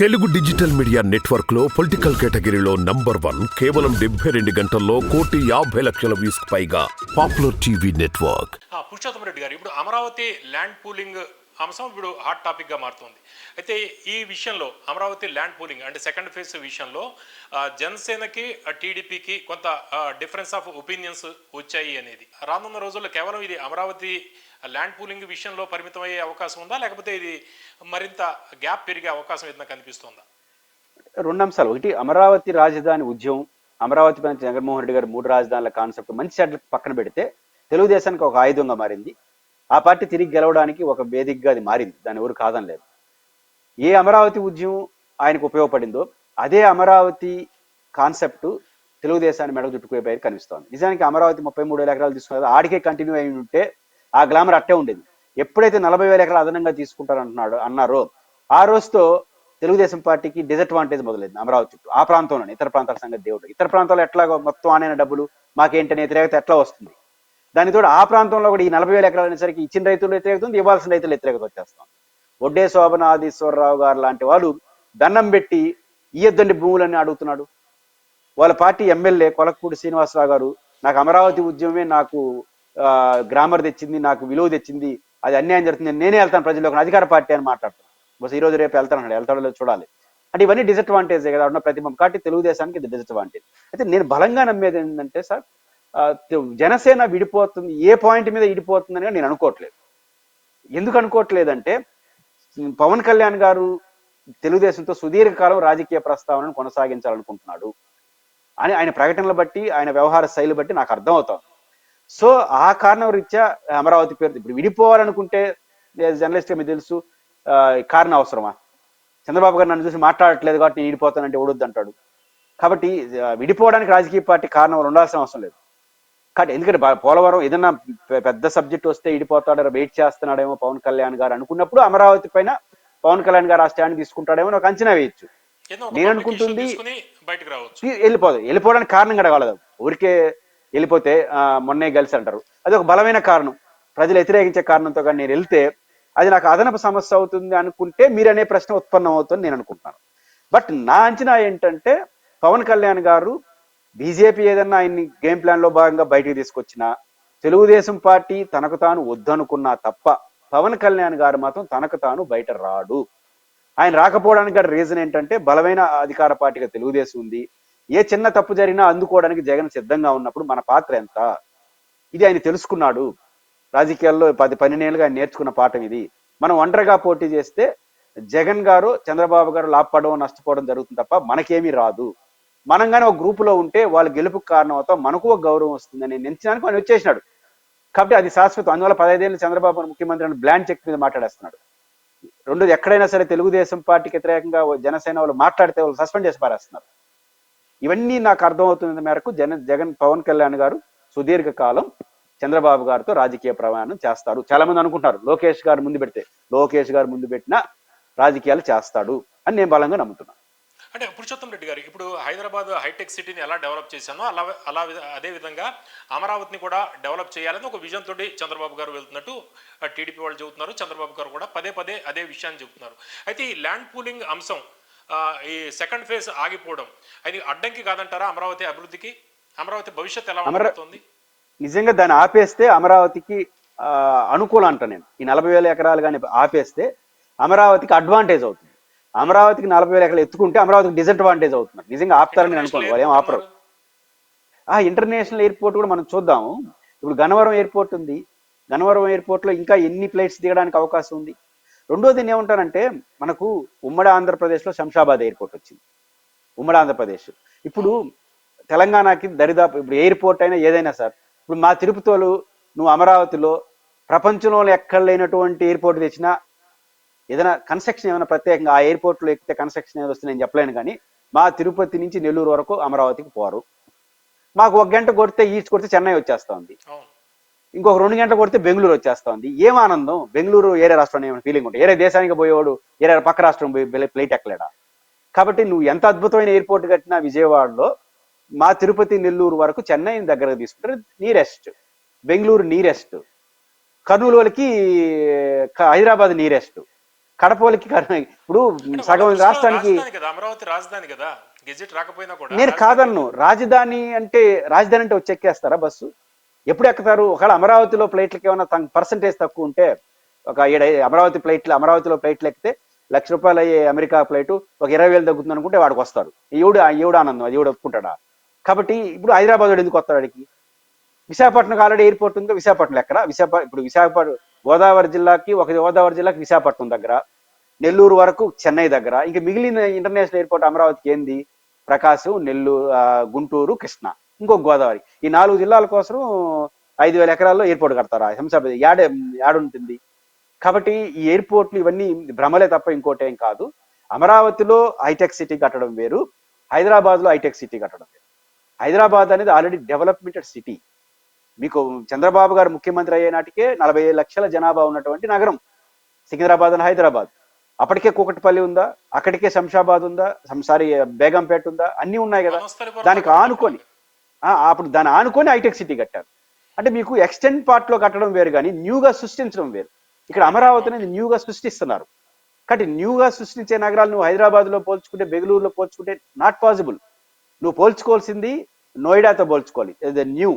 Telugu digital media నెట్వర్క్లో political కేటగిరీలో number one కేవలం డెబ్బై రెండు గంటల్లో కోటి యాభై లక్షల వ్యూస్ పైగా popular TV network. Purushottama Reddy గారు ఇప్పుడు అమరావతి ల్యాండ్ పూలింగ్ అంశం ఇప్పుడు హాట్ టాపిక్గా మారుతుంది. అయితే ఈ విషయంలో అమరావతి ల్యాండ్ పూలింగ్ అంటే సెకండ్ ఫేజ్ విషయంలో జనసేనకి టీడీపీకి కొంత డిఫరెన్స్ ఆఫ్ ఒపీనియన్స్ వచ్చాయి అనేది. రానున్న రోజుల్లో కేవలం ఇది అమరావతి ల్యాండ్ పూలింగ్ విషయంలో పరిమితం అయ్యే అవకాశం ఉందా? లేకపోతే ఇది మరింత గ్యాప్ పెరిగే అవకాశం ఏదైనా కనిపిస్తుందా? రెండు అంశాలు. ఒకటి అమరావతి రాజధాని ఉద్యమం. అమరావతి పైన జగన్మోహన్ రెడ్డి గారు మూడు రాజధానుల కాన్సెప్ట్ మంచి సెటిల్ పక్కన పెడితే తెలుగుదేశానికి ఒక ఆయుధంగా మారింది. ఆ పార్టీ తిరిగి గెలవడానికి ఒక వేదికగా అది మారింది. దాని ఎవరు కాదనలేదు ఏ అమరావతి ఉద్యమం ఆయనకు ఉపయోగపడిందో అదే అమరావతి కాన్సెప్ట్ తెలుగుదేశాన్ని మెడకు బయట కనిపిస్తోంది. నిజానికి అమరావతి ముప్పై మూడు వేల ఎకరాలు తీసుకున్నారు ఆడికే కంటిన్యూ అయి ఉంటే ఆ గ్లామర్ అట్టే ఉండేది. ఎప్పుడైతే నలభై వేల ఎకరాలు అదనంగా తీసుకుంటారంటున్నాడు అన్నారో ఆ రోజుతో తెలుగుదేశం పార్టీకి డిసడ్వాంటేజ్ మొదలైంది అమరావతి చుట్టూ ఆ ప్రాంతంలోనే ఇతర ప్రాంతాల సంగతి దేవుడు. ఇతర ప్రాంతాల్లో ఎట్లా మొత్తం ఆనైన డబ్బులు మాకేంటనే వ్యతిరేకత ఎట్లా వస్తుంది? దానితో ఆ ప్రాంతంలో కూడా ఈ నలభై వేల ఎకరాలు అనేసరికి ఇచ్చిన రైతులు వ్యతిరేకత ఉంది ఇవ్వాల్సిన రైతులు వ్యతిరేకత వచ్చేస్తాం ఒడ్డే శోభనాదీశ్వరరావు గారు లాంటి వాళ్ళు దండం పెట్టి ఇయ్యద్దండి భూములని అడుగుతున్నాడు. వాళ్ళ పార్టీ ఎమ్మెల్యే కొలకపూడి శ్రీనివాసరావు గారు నాకు అమరావతి ఉద్యమమే నాకు ఆ, గ్రామర్ తెచ్చింది నాకు విలువ తెచ్చింది అది అన్యాయం జరుగుతుంది నేనే వెళ్తాను ప్రజలకు అధికార పార్టీ అని మాట్లాడతాను బస్ ఈ రోజు రేపు వెళ్తాను వెళ్తాడో చూడాలి. అంటే ఇవన్నీ డిసడ్వాంటేజ్ కదా ఉన్న ప్రతిభం. కాబట్టి తెలుగుదేశానికి ఇది డిసడ్వాంటేజ్ అయితే నేను బలంగా నమ్మేది ఏంటంటే సార్ జనసేన విడిపోతుంది ఏ పాయింట్ మీద విడిపోతుందని నేను అనుకోవట్లేదు. ఎందుకు అనుకోవట్లేదంటే పవన్ కళ్యాణ్ గారు తెలుగుదేశంతో సుదీర్ఘకాలం రాజకీయ ప్రస్తావనను కొనసాగించాలనుకుంటున్నాడు. అని ఆయన ప్రకటనలు బట్టి ఆయన వ్యవహార శైలి బట్టి నాకు అర్థమవుతాం సో ఆ కారణం రీత్యా అమరావతి పేరు ఇప్పుడు విడిపోవాలనుకుంటే జర్నలిస్ట్ మీకు తెలుసు ఆ, కారణం అవసరమా? చంద్రబాబు గారు నన్ను చూసి మాట్లాడట్లేదు కాబట్టి నేను విడిపోతానంటే ఓడొద్దు అంటాడు కాబట్టి విడిపోవడానికి రాజకీయ పార్టీ కారణం ఉండాల్సిన అవసరం లేదు. కాబట్టి ఎందుకంటే పోలవరం ఏదన్నా పెద్ద సబ్జెక్ట్ వస్తే ఇడిపోతాడో వెయిట్ చేస్తున్నాడేమో పవన్ కళ్యాణ్ గారు అనుకున్నప్పుడు అమరావతి పైన పవన్ కళ్యాణ్ గారు ఆ స్టాండ్ తీసుకుంటాడేమో నాకు అంచనా వేయచ్చు. నేను అనుకుంటుంది- వెళ్ళిపోదు. వెళ్ళిపోవడానికి కారణం కూడా కాలేదు. ఊరికే వెళ్ళిపోతే మొన్నే కలిసి అంటారు అది ఒక బలమైన కారణం. ప్రజలు వ్యతిరేకించే కారణంతో కానీ నేను వెళ్తే అది నాకు అదనపు సమస్య అవుతుంది అనుకుంటే మీరు అనే ప్రశ్న ఉత్పన్నం అవుతుంది నేను అనుకుంటున్నాను. బట్ నా అంచనా ఏంటంటే పవన్ కళ్యాణ్ గారు బీజేపీ ఏదన్నా ఆయన్ని గేమ్ ప్లాన్లో భాగంగా బయటికి తీసుకొచ్చినా తెలుగుదేశం పార్టీ తనకు తాను వద్దనుకున్నా తప్ప పవన్ కళ్యాణ్ గారు మాత్రం తనకు తాను బయట రాడు. ఆయన రాకపోవడానికి గల రీజన్ ఏంటంటే బలమైన అధికార పార్టీగా తెలుగుదేశం ఉంది. ఏ చిన్న తప్పు జరిగినా అందుకోవడానికి జగన్ సిద్ధంగా ఉన్నప్పుడు మన పాత్ర ఎంత? ఇది ఆయన తెలుసుకున్నాడు. రాజకీయాల్లో పది పన్నెండేళ్ళుగా ఆయన నేర్చుకున్న పాఠం ఇది. మనం ఒంటరిగా పోటీ చేస్తే జగన్ గారు చంద్రబాబు గారు లాభపడడం నష్టపోవడం జరుగుతుంది తప్ప మనకేమీ రాదు. మనం కానీ ఒక గ్రూపులో ఉంటే వాళ్ళ గెలుపుకు కారణం అవుతాం మనకు ఒక గౌరవం వస్తుందని నించడానికి ఆయన వచ్చేసినాడు. కాబట్టి అది శాశ్వతం. అందువల్ల పదహైదేళ్ళు చంద్రబాబు ముఖ్యమంత్రి అని బ్లాండ్ చెక్ మీద మాట్లాడేస్తున్నాడు. రెండోది ఎక్కడైనా సరే తెలుగుదేశం పార్టీకి వ్యతిరేకంగా జనసేన వాళ్ళు మాట్లాడితే వాళ్ళు సస్పెండ్ చేసి పారేస్తున్నారు. ఇవన్నీ నాకు అర్థమవుతున్న మేరకు జన జగన్ పవన్ కళ్యాణ్ గారు సుదీర్ఘ కాలం చంద్రబాబు గారితో రాజకీయ ప్రయాణం చేస్తారు. చాలా మంది అనుకుంటారు లోకేష్ గారు ముందు పెడితే లోకేష్ గారు ముందు పెట్టిన రాజకీయాలు చేస్తాడు అని నేను బలంగా నమ్ముతున్నాను అంటే పురుషోత్తం రెడ్డి గారు ఇప్పుడు హైదరాబాద్ హైటెక్ సిటీని ఎలా డెవలప్ చేశానో అలా అలా అదే విధంగా అమరావతిని కూడా డెవలప్ చేయాలని ఒక విజన్ తోటి చంద్రబాబు గారు వెళ్తున్నట్టు టీడీపీ వాళ్ళు చెబుతున్నారు చంద్రబాబు గారు కూడా పదే పదే అదే విషయాన్ని చెబుతున్నారు. అయితే ఈ ల్యాండ్ పూలింగ్ అంశం ఈ సెకండ్ ఫేజ్ ఆగిపోవడం అది అడ్డంకి కాదంటారా అమరావతి అభివృద్ధికి? అమరావతి భవిష్యత్తు ఎలా ఉండబోతోంది? నిజంగా దాన్ని ఆపేస్తే అమరావతికి అనుకూలం అంట నేను. ఈ నలభై వేల ఎకరాలు కానీ ఆపేస్తే అమరావతికి అడ్వాంటేజ్ అవుతుంది. అమరావతికి నలభై వేల ఎకరాలు ఎత్తుకుంటే అమరావతికి డిసడ్వాంటేజ్ అవుతుంది నిజంగా ఆపుతారని నేను అనుకోను. వాళ్ళు ఏం ఆపరు. ఆ ఇంటర్నేషనల్ ఎయిర్పోర్ట్ కూడా మనం చూద్దాము. ఇప్పుడు గన్నవరం ఎయిర్పోర్ట్ ఉంది. గన్నవరం ఎయిర్పోర్ట్లో ఇంకా ఎన్ని ఫ్లైట్స్ దిగడానికి అవకాశం ఉంది? రెండోది నేను ఏమంటానంటే మనకు ఉమ్మడి ఆంధ్రప్రదేశ్లో శంషాబాద్ ఎయిర్పోర్ట్ వచ్చింది. ఉమ్మడి ఆంధ్రప్రదేశ్. ఇప్పుడు తెలంగాణకి దరిదాపు ఇప్పుడు ఎయిర్పోర్ట్ అయినా ఏదైనా సార్ ఇప్పుడు మా తిరుపతిలో నువ్వు అమరావతిలో ప్రపంచంలో ఎక్కడ లేనటువంటి ఎయిర్పోర్ట్ తెచ్చినా ఏదైనా కన్స్ట్రక్షన్ ఏమైనా ప్రత్యేకంగా ఆ ఎయిర్పోర్ట్లో ఎక్కితే కన్స్ట్రక్షన్ ఏదో వస్తుంది నేను చెప్పలేను కానీ మా తిరుపతి నుంచి నెల్లూరు వరకు అమరావతికి పోరు. మాకు ఒక గంట కొడితే ఈస్ట్ కొడితే చెన్నై వచ్చేస్తా ఉంది అవును. ఇంకొక రెండు గంటలు కొడితే బెంగళూరు వచ్చేస్తా ఉంది ఏం ఆనందం? బెంగళూరు ఏరే రాష్ట్రం ఏమైనా ఫీలింగ్ ఉంటుంది ఏరే దేశానికి పోయేవాడు ఏరే పక్క రాష్ట్రం పోయి ఫ్లైట్ ఎక్కలేడా? కాబట్టి నువ్వు ఎంత అద్భుతమైన ఎయిర్పోర్ట్ కట్టినా విజయవాడలో మా తిరుపతి నెల్లూరు వరకు చెన్నై దగ్గరకు తీసుకుంటారు నీరెస్ట్ బెంగళూరు నీరెస్ట్ కర్నూలు వాళ్ళకి హైదరాబాద్ నీరెస్ట్ కడపోలికి ఇప్పుడు సగం రాష్ట్రానికి అమరావతి రాజధాని కదా గెజెట్ రాకపోయినా కూడా నేను కాదన్ను. రాజధాని అంటే రాజధాని అంటే వచ్చి ఎక్కేస్తారా బస్సు? ఎప్పుడు ఎక్కుతారు? ఒకవేళ అమరావతిలో ఫ్లైట్లకి ఏమైనా పర్సంటేజ్ తక్కువ ఉంటే ఒక ఏడు అమరావతి ఫ్లైట్లు అమరావతిలో ఫ్లైట్లు ఎక్కితే లక్ష రూపాయలు అయ్యే అమెరికా ఫ్లైట్ ఒక ఇరవై వేలు తగ్గుతుంది అనుకుంటే వాడికి వస్తారు ఈవుడు ఈవుడు ఆనందం అది ఈవుడు ఒప్పుకుంటాడా? కాబట్టి ఇప్పుడు హైదరాబాద్ ఎందుకు వస్తాడు వాడికి విశాఖపట్నం ఆల్రెడీ ఎయిర్పోర్ట్ ఉంది విశాఖపట్నం ఎక్కడ? విశాఖ ఇప్పుడు విశాఖపట్నం గోదావరి జిల్లాకి ఒక గోదావరి జిల్లాకి విశాఖపట్నం దగ్గర నెల్లూరు వరకు చెన్నై దగ్గర ఇంకా మిగిలిన ఇంటర్నేషనల్ ఎయిర్పోర్ట్ అమరావతికి ఏంది? ప్రకాశం నెల్లూరు ఆ, గుంటూరు కృష్ణ ఇంకొక గోదావరి. ఈ నాలుగు జిల్లాల కోసం ఐదు వేల ఎకరాల్లో ఎయిర్పోర్ట్ కడతారా? హంసాపతి యాడ యాడుంటుంది కాబట్టి ఈ ఎయిర్పోర్ట్లు ఇవన్నీ భ్రమలే తప్ప ఇంకోటి ఏం కాదు. అమరావతిలో హైటెక్ సిటీ కట్టడం వేరు హైదరాబాద్లో హైటెక్ సిటీ కట్టడం వేరు. హైదరాబాద్ అనేది ఆల్రెడీ డెవలప్మెంటెడ్ సిటీ. మీకు చంద్రబాబు గారు ముఖ్యమంత్రి అయ్యే నాటికే నలభై ఐదు లక్షల జనాభా ఉన్నటువంటి నగరం. సికింద్రాబాద్ అని హైదరాబాద్. అప్పటికే కూకట్పల్లి ఉందా? అక్కడికే శంషాబాద్ ఉందా? సారీ బేగంపేట ఉందా? అన్నీ ఉన్నాయి కదా. దానికి ఆనుకొని అప్పుడు దాన్ని ఆనుకొని హైటెక్ సిటీ కట్టారు. అంటే మీకు ఎక్స్టెండ్ పార్ట్లో కట్టడం వేరు కానీ న్యూగా సృష్టించడం వేరు. ఇక్కడ అమరావతి అనేది న్యూగా సృష్టిస్తున్నారు. కాబట్టి న్యూగా సృష్టించే నగరాలు నువ్వు హైదరాబాద్లో పోల్చుకుంటే బెంగళూరులో పోల్చుకుంటే నాట్ పాసిబుల్ నువ్వు పోల్చుకోవాల్సింది నోయిడాతో పోల్చుకోవాలి. న్యూ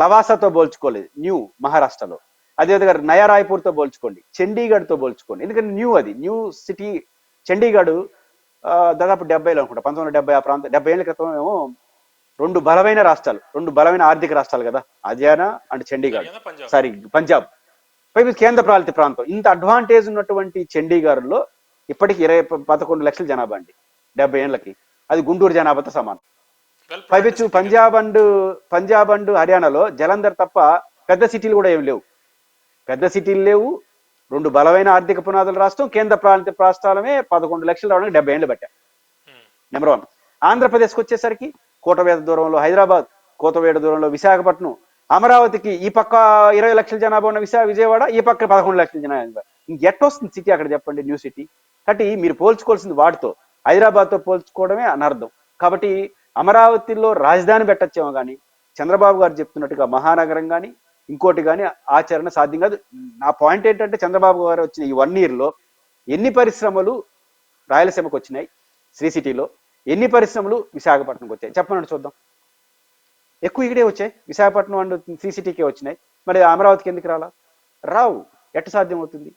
లవాసాతో పోల్చుకోలేదు న్యూ మహారాష్ట్రలో. అదేవిధంగా నయా రాయ్పూర్తో పోల్చుకోండి చండీగఢ్తో పోల్చుకోండి. ఎందుకంటే న్యూ అది న్యూ సిటీ చండీగఢ్ దాదాపు డెబ్బైలో అనుకుంటా పంతొమ్మిది వందల డెబ్బై ఆ ప్రాంతం డెబ్బై ఏళ్ళ క్రితం ఏమో రెండు బలమైన రాష్ట్రాలు రెండు బలమైన ఆర్థిక రాష్ట్రాలు కదా హర్యానా అండ్ చండీగఢ్. సారీ పంజాబ్. పైపు కేంద్ర పాలిత ప్రాంతం. ఇంత అడ్వాంటేజ్ ఉన్నటువంటి చండీగఢ్లో ఇప్పటికి ఇరవై పదకొండు లక్షల జనాభా అండి డెబ్బై ఏళ్ళకి. అది గుంటూరు జనాభాతో సమానం. పైపెచ్చు పంజాబ్ అండ్ పంజాబ్ అండ్ హర్యానాలో జలంధర్ తప్ప పెద్ద సిటీలు కూడా ఏం లేవు. పెద్ద సిటీలు లేవు. రెండు బలమైన ఆర్థిక పునాదుల రాష్ట్రం కేంద్ర ప్రాంత రాష్ట్రాలమే పదకొండు లక్షలు రావడానికి డెబ్బై ఏళ్ళు Hmm. నెంబర్ వన్ ఆంధ్రప్రదేశ్కి వచ్చేసరికి కోటవేద దూరంలో హైదరాబాద్ కోతవేడ దూరంలో విశాఖపట్నం అమరావతికి ఈ పక్క ఇరవై లక్షల జనాభా ఉన్న విశాఖ విజయవాడ ఈ పక్క పదకొండు లక్షల జనాభా ఇంకెట్టొస్తుంది సిటీ అక్కడ చెప్పండి న్యూ సిటీ? కాబట్టి మీరు పోల్చుకోవాల్సింది వాటితో. హైదరాబాద్తో పోల్చుకోవడమే అనర్థం. కాబట్టి అమరావతిలో రాజధాని పెట్టచ్చేమో కానీ చంద్రబాబు గారు చెప్తున్నట్టుగా మహానగరం కానీ ఇంకోటి కానీ ఆచరణ సాధ్యం కాదు. నా పాయింట్ ఏంటంటే చంద్రబాబు గారు వచ్చిన ఈ వన్ ఇయర్లో ఎన్ని పరిశ్రమలు రాయలసీమకు వచ్చినాయి? శ్రీ సిటీలో ఎన్ని పరిశ్రమలు విశాఖపట్నంకి వచ్చాయి? చెప్పనండి చూద్దాం. ఎక్కువ ఇక్కడే వచ్చాయి. విశాఖపట్నం అండ్ శ్రీ సిటీకే వచ్చినాయి. మరి అమరావతికి ఎందుకు రాలా? రావు. ఎట్ట సాధ్యం అవుతుంది?